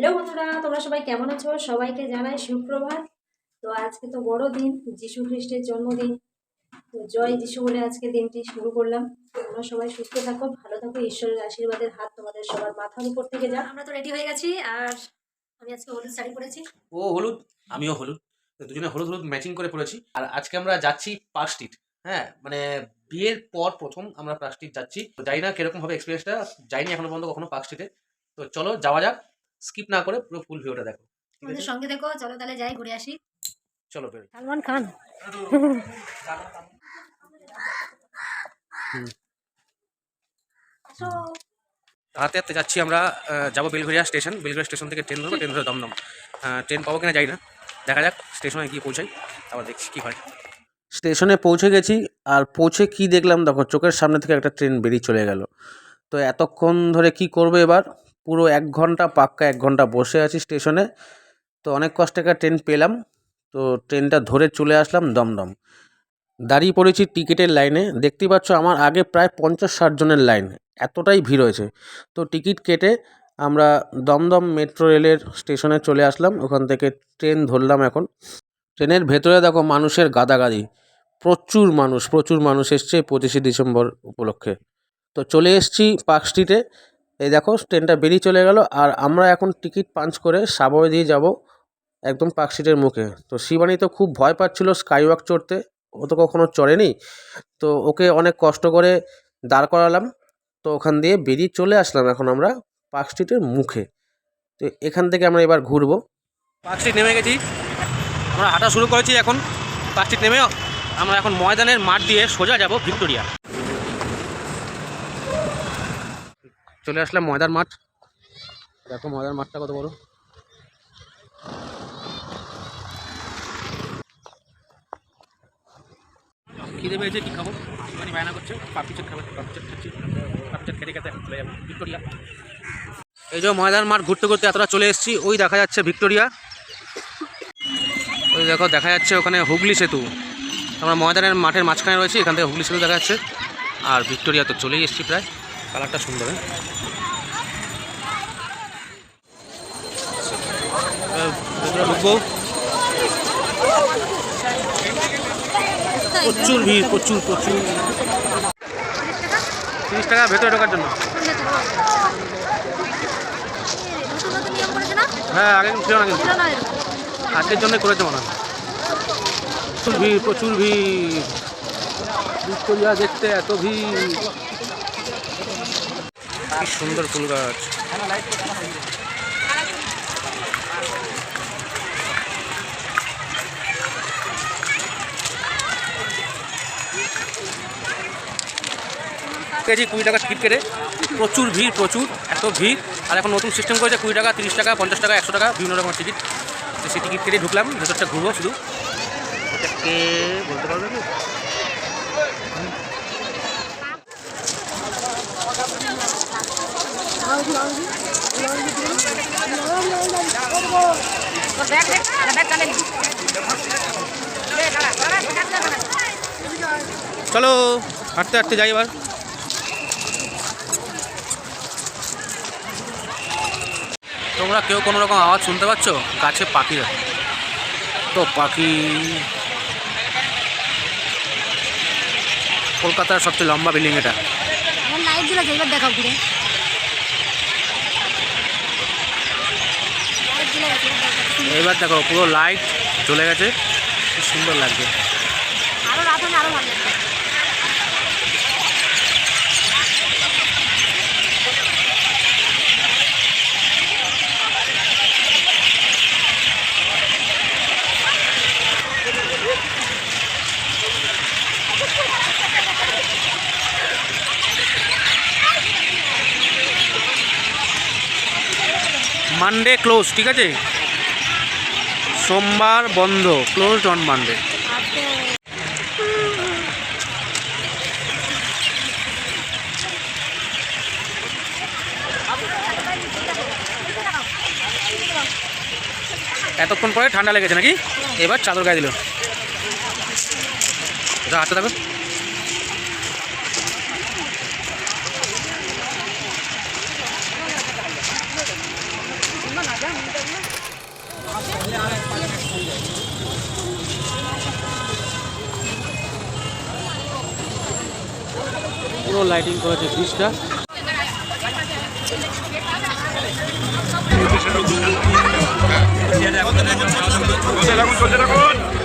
Hello বন্ধুরা তোমরা সবাই কেমন আছো? সবাইকে জানাই সুপ্রভাত। তো আজকে তো বড় দিন যিশু খ্রিস্টের জন্মদিন। তো জয় যিশু বলে আজকে দিনটি শুরু করলাম। তোমরা সবাই সুস্থ থাকো ভালো থাকো ঈশ্বরের আশীর্বাদের হাত তোমাদের সবার মাথার উপর থেকে যাক। আমরা তো রেডি হয়ে গেছি আর আমি আজকে হলুদ শাড়ি পরেছি। ও হলুদ? আমিও হলুদ। তো দুজনে হলুদ হলুদ ম্যাচিং করে পড়েছি আর আজকে আমরা যাচ্ছি পার্ক স্ট্রিট হ্যাঁ? মানে বিয়ের পর প্রথম আমরা পার্ক স্ট্রিট যাচ্ছি। তো জানি না কীরকম হবে এক্সপিরিয়েন্সটা যাইনি এখনও পর্যন্ত কখনো পার্ক স্ট্রিটে। তো চলো যাওয়া যাক। স্কিপ না করে পুরো ফুল ভিউটা দেখো আমাদের সঙ্গে দেখো চলো তাহলে যাই ঘুরে আসি। চলো বেরোই। সালমান খান। হাতে হাতে যাচ্ছি আমরা যাব বেলঘরিয়া স্টেশন। বেলঘরিয়া স্টেশন থেকে ট্রেন ধরবো ট্রেন ধরে দমদম। ট্রেন পাবো কিনা যাই না। দেখা যাক স্টেশনে গিয়ে পৌঁছাই আবার দেখছি কী হয়। স্টেশনে পৌঁছে গেছি আর পৌঁছে কি দেখলাম? দেখো চোখের সামনে থেকে একটা ট্রেন বেরিয়ে চলে গেল। তো এতক্ষণ ধরে কি করবে এবার? পুরো এক ঘণ্টা পাক্কা এক ঘণ্টা বসে আছি স্টেশনে। তো অনেক কষ্টে একটা ট্রেন পেলাম। তো ট্রেনটা ধরে চলে আসলাম দমদম। দাঁড়িয়ে পড়েছি টিকিটের লাইনে। দেখতেই পাচ্ছ আমার আগে প্রায় পঞ্চাশ ষাট জনের লাইন। এতটাই ভিড় হয়েছে। তো টিকিট কেটে আমরা দমদম মেট্রো রেলের স্টেশনে চলে আসলাম। ওখান থেকে ট্রেন ধরলাম এখন। ট্রেনের ভেতরে দেখো মানুষের গাদাগাদি। প্রচুর মানুষ প্রচুর মানুষ এসছে পঁচিশে ডিসেম্বর উপলক্ষে। তো চলে এসেছি পার্ক স্ট্রিটে। এই দেখো, ট্রেনটা বেরিয়ে চলে গেল আর আমরা এখন টিকিট পাঞ্চ করে সাবওয়ে দিয়ে যাব একদম পার্ক স্ট্রিটের মুখে। তো শিবানী তো খুব ভয় পাচ্ছিল স্কাইওয়াক চড়তে, ও তো কখনো চড়েনি। তো ওকে অনেক কষ্ট করে দাঁড় করালাম, তো ওখান দিয়ে বেরিয়ে চলে আসলাম এখন আমরা পার্ক স্ট্রিটের মুখে। তো এখান থেকে আমরা এবার ঘুরবো। পার্ক স্ট্রিট নেমে গেছি। আমরা হাঁটা শুরু করেছি এখন। পার্ক স্ট্রিট নেমে আমরা এখন ময়দানের মাঠ দিয়ে সোজা যাব ভিক্টোরিয়া। চলে আসলাম ময়দার মাঠ। দেখো ময়দার মাঠটা কত বড়। খিদে পেয়েছে কী খাব? মানে বায়না করছে পাপড়ি চাট খাবে পাপড়ি চাট খাচ্ছি। পাপড়ি চাট খেতে খেতে চলে যাব ভিক্টোরিয়া এই যে ময়দান মাঠ ঘুরতে ঘুরতে এতটা চলে এসেছি ওই দেখা যাচ্ছে ভিক্টোরিয়া। ওই দেখো দেখা যাচ্ছে ওখানে হুগলি সেতু। আমরা ময়দানের মাঠের মাঝখানে রয়েছি এখান থেকে হুগলি সেতু দেখা যাচ্ছে। আর ভিক্টোরিয়া তো চলেই এসেছি প্রায়। কালারটা সুন্দর হ্যাঁ? প্রচুর ভিড়, প্রচুর প্রচুর। তিরিশ টাকা ভেতরে ঢোকার জন্য। হ্যাঁ আগে ছিল না কিন্তু। আজকের জন্য করেছে মনে হয়। প্রচুর ভিড় প্রচুর ভিড়। দেখতে এত ভিড়। কি সুন্দর ফুল গাছ। কেজি কুড়ি টাকা টিকিট কেটে। প্রচুর ভিড়, প্রচুর, এত ভিড়। আর এখন নতুন সিস্টেম করেছে কুড়ি টাকা, তিরিশ টাকা, পঞ্চাশ টাকা, একশো টাকা, বিভিন্ন রকমের টিকিট তো সেই টিকিট কেটে ঢুকলাম, ভেতরটা ঘুরবো শুধু। এটাকে বলতে পারবে কি? চলো, হাঁটতে হাঁটতে যাই এবার। তোমরা কেউ কোনো রকম আওয়াজ শুনতে পাচ্ছ? গাছে পাখি তো পাখি কলকাতার সবচেয়ে লম্বা বিল্ডিং এটা। দেখাও লাইট জ্বলে গেছে এবার দেখো পুরো লাইট চলে গেছে। খুব সুন্দর লাগছে। মানডে ক্লোজ ঠিক আছে? সোমবার বন্ধ ক্লোজ অন মানডে এতক্ষণ পরে ঠান্ডা লেগেছে নাকি? এবার চাদর গায়ে দিল। হাতে থাকো। পুরো লাইটিং করেছে ব্রিজটা। না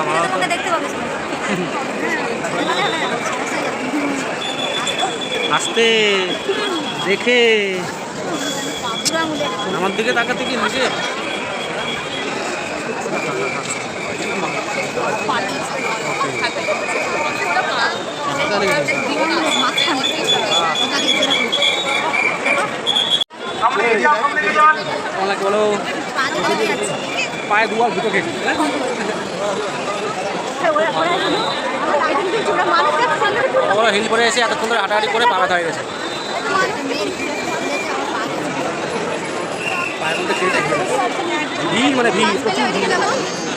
আমার দেখতে পাবে সবাই। আসতে দেখে। আমার দিকে তাকাতে কি নিজে? বলো পায়ে দুয়ার দুটো খেয়েছি? বলো হিল পরে এসে এতক্ষণ ধরে হাঁটাহাঁটি করে পা ব্যথা হয়ে গেছে। ভিড় মানে ভিড়, প্রচুর ভিড়।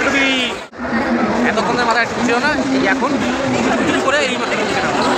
খুবই এতক্ষণ ধরে মাথায় ছিল না এই এখন করে এই মাথায় ঢুকে নামলো।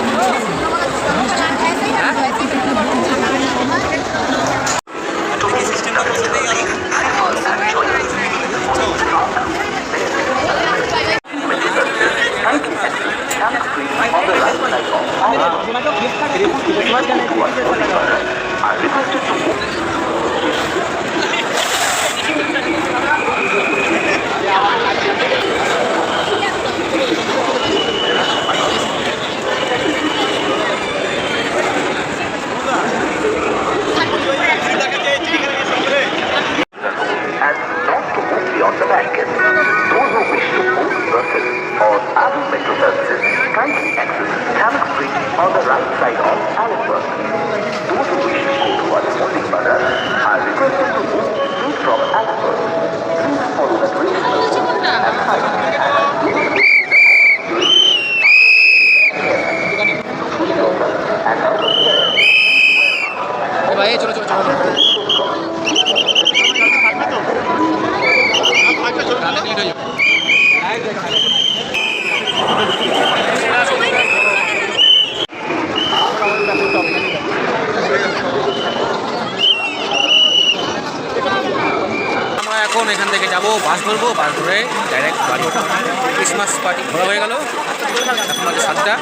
বাস ধরবো, বাস ধরে ডাইরেক্ট বাড়ি ক্রিসমাস পার্টি ঘোরা হয়ে গেল। এখন বাজে সাতটা,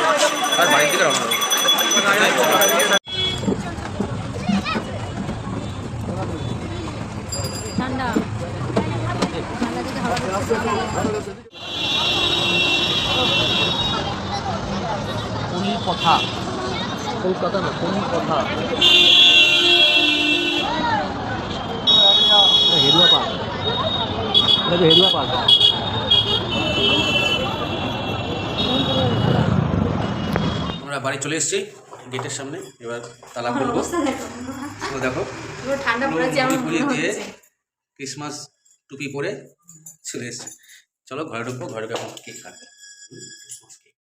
আর বাড়ির দিকে রওনা হাওয়া ঢুকছে। কথা কলকাতা না কোন কথা হেদুয়া পার্ক এটা হেদুয়া পার্ক আমরা বাড়ি চলে এসেছি গেটের সামনে। এবার তালা খুলবো। দেখো। ঠান্ডা পড়েছে দিয়ে ক্রিসমাস টুপি পরে চলে এসছে। চলো ঘরে ঢুকবো ঘরে ঢুকে এখন কেক কাটবো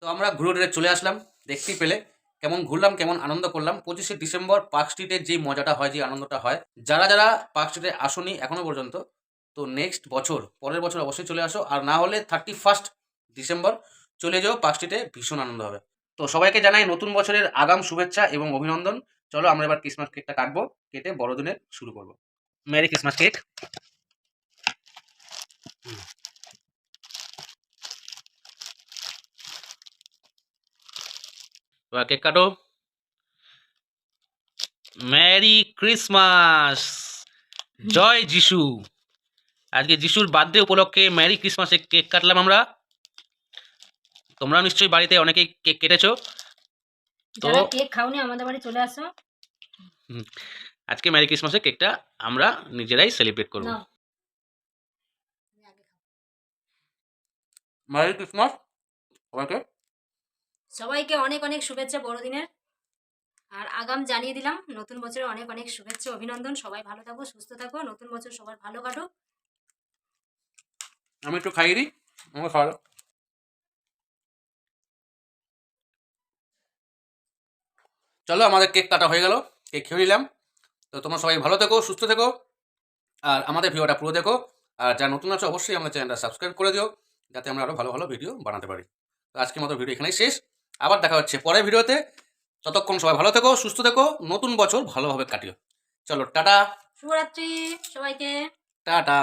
তো আমরা ঘুরে ঘুরে চলে আসলাম দেখতেই পেলে কেমন ঘুরলাম কেমন আনন্দ করলাম। পঁচিশে ডিসেম্বর পার্ক স্ট্রিটের যে মজাটা হয় যে আনন্দটা হয় যারা যারা পার্ক স্ট্রিটে আসনি এখনও পর্যন্ত তো নেক্সট বছর পরের বছর অবশ্যই চলে আসো। আর না হলে থার্টি ফার্স্ট ডিসেম্বর চলে যাও পার্ক স্ট্রিটে ভীষণ আনন্দ হবে। তো সবাইকে জানাই নতুন বছরের আগাম শুভেচ্ছা এবং অভিনন্দন। চলো আমরা এবার ক্রিসমাস কেকটা কাটবো কেটে বড়দিনের শুরু করব। মেরি ক্রিসমাস কেক এবার কেক কাটো। মেরি ক্রিসমাস জয় যিশু! আজকে যিশুর বার্থডে উপলক্ষে মেরি ক্রিসমাসে কেক কাটলাম আমরা। তোমরা নিশ্চয়ই বাড়িতে অনেকেই কেক কেটেছো। তো কেক খাওনি আমাদের বাড়ি চলে আসো। আজকে মেরি ক্রিসমাসে কেকটা আমরা নিজেরাই সেলিব্রেট করব। মেরি ক্রিসমাস সবাইকে। সবাইকে অনেক অনেক শুভেচ্ছা বড়দিনের আর আগাম জানিয়ে দিলাম নতুন বছরে অনেক অনেক শুভেচ্ছা অভিনন্দন। সবাই ভালো থাকো সুস্থ থাকো নতুন বছর সবার ভালো কাটুক। আমি একটু খাইয়ে দিই? আমাকে খাওয়া চলো আমাদের কেক কাটা হয়ে গেল। কেক খেয়ে নিলাম। তো তোমরা সবাই ভালো থেকো সুস্থ থেকো। আর আমাদের ভিডিওটা পুরো দেখো। আর যারা নতুন আছে অবশ্যই আমাদের চ্যানেলটা সাবস্ক্রাইব করে দিও যাতে আমরা আরও ভালো ভালো ভিডিও বানাতে পারি। তো আজকের মতো ভিডিও এখানেই শেষ। আবার দেখা হচ্ছে পরের ভিডিওতে। ততক্ষণ সবাই ভালো থেকো সুস্থ থেকো। নতুন বছর ভালোভাবে কাটিও। চলো টাটা। শুভরাত্রি সবাইকে। টাটা।